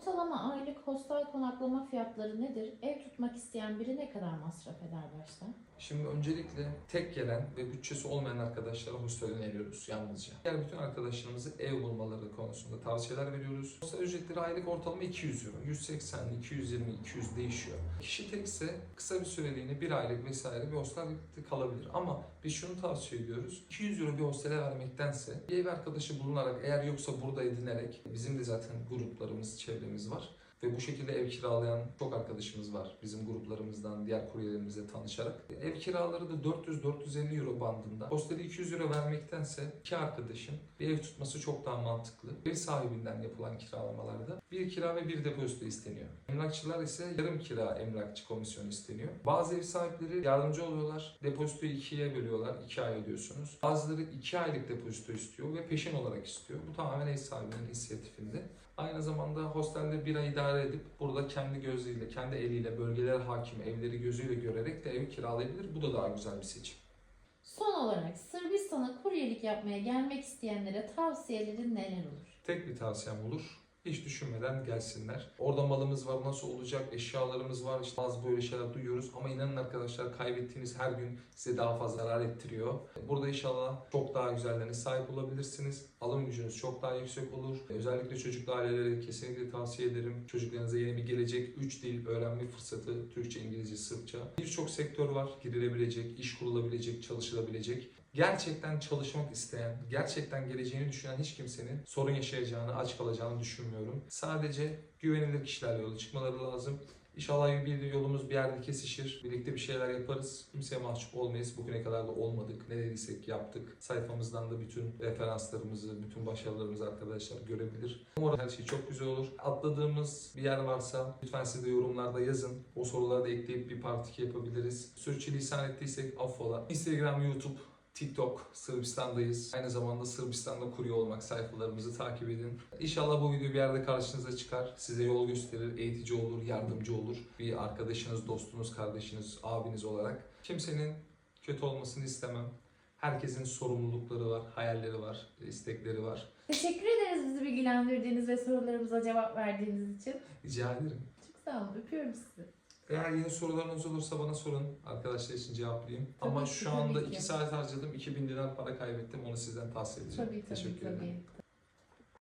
Ortalama aylık hostel konaklama fiyatları nedir? Ev tutmak isteyen biri ne kadar masraf eder başta? Şimdi öncelikle tek gelen ve bütçesi olmayan arkadaşlara hostel öneriyoruz yalnızca. Diğer bütün arkadaşlarımızı ev bulmaları konusunda tavsiyeler veriyoruz. Hostel ücretleri aylık ortalama 200 euro. 180, 220, 200 değişiyor. Kişi tekse kısa bir süreliğine bir aylık vesaire bir hostelde kalabilir. Ama biz şunu tavsiye ediyoruz. 200 euro bir hostele vermektense bir ev arkadaşı bulunarak eğer yoksa burada edinerek bizim de zaten gruplarımız, çevremiz var. Ve bu şekilde ev kiralayan çok arkadaşımız var. Bizim gruplarımızdan, diğer kuryelerimizle tanışarak. Ev kiraları da 400-450 euro bandında. Hosteli 200 euro vermektense iki arkadaşın bir ev tutması çok daha mantıklı. Ev sahibinden yapılan kiralamalarda bir kira ve bir depozito isteniyor. Emlakçılar ise yarım kira emlakçı komisyonu isteniyor. Bazı ev sahipleri yardımcı oluyorlar. Depozitoyu ikiye bölüyorlar. iki ay ödüyorsunuz. Bazıları iki aylık depozito istiyor ve peşin olarak istiyor. Bu tamamen ev sahibinin inisiyatifinde. Aynı zamanda hostelde bir ay idare edip burada kendi gözüyle, kendi eliyle bölgeler hakimi evleri gözüyle görerek de ev kiralayabilir. Bu da daha güzel bir seçim. Son olarak Sırbistan'a kuryelik yapmaya gelmek isteyenlere tavsiyelerin neler olur? Tek bir tavsiyem olur. Hiç düşünmeden gelsinler. Orada malımız var, nasıl olacak, eşyalarımız var. İşte bazı böyle şeyler duyuyoruz. Ama inanın arkadaşlar kaybettiğiniz her gün size daha fazla zarar ettiriyor. Burada inşallah çok daha güzellerine sahip olabilirsiniz. Alım gücünüz çok daha yüksek olur. Özellikle çocuklu ailelere kesinlikle tavsiye ederim. Çocuklarınıza yeni bir gelecek, 3 dil öğrenme fırsatı, Türkçe, İngilizce, Sırpça. Birçok sektör var. Girilebilecek, iş kurulabilecek, çalışılabilecek. Gerçekten çalışmak isteyen, gerçekten geleceğini düşünen hiç kimsenin sorun yaşayacağını, aç kalacağını düşünmüyorum. Sadece güvenilir kişilerle yola çıkmaları lazım. İnşallah bir yolumuz bir yerde kesişir. Birlikte bir şeyler yaparız. Kimseye mahcup olmayız. Bugüne kadar da olmadık. Ne dediysek yaptık. Sayfamızdan da bütün referanslarımızı, bütün başarılarımızı arkadaşlar görebilir. Umarım her şey çok güzel olur. Atladığımız bir yer varsa lütfen siz de yorumlarda yazın. O soruları da ekleyip bir part 2 yapabiliriz. Sürçülisan ettiysek affola. Instagram, YouTube, TikTok, Sırbistan'dayız. Aynı zamanda Sırbistan'da kurye olmak sayfalarımızı takip edin. İnşallah bu video bir yerde karşınıza çıkar. Size yol gösterir, eğitici olur, yardımcı olur. Bir arkadaşınız, dostunuz, kardeşiniz, abiniz olarak. Kimsenin kötü olmasını istemem. Herkesin sorumlulukları var, hayalleri var, istekleri var. Teşekkür ederiz bizi bilgilendirdiğiniz ve sorularımıza cevap verdiğiniz için. Rica ederim. Çok sağ olun. Öpüyorum sizi. Eğer yeni sorularınız olursa bana sorun. Arkadaşlar için cevaplayayım. Tabii Ama ki, şu tabii anda ki. 2 saat harcadım. 2000 dinar para kaybettim. Onu sizden tavsiye edeceğim. Tabii tabii Teşekkür ederim. tabii.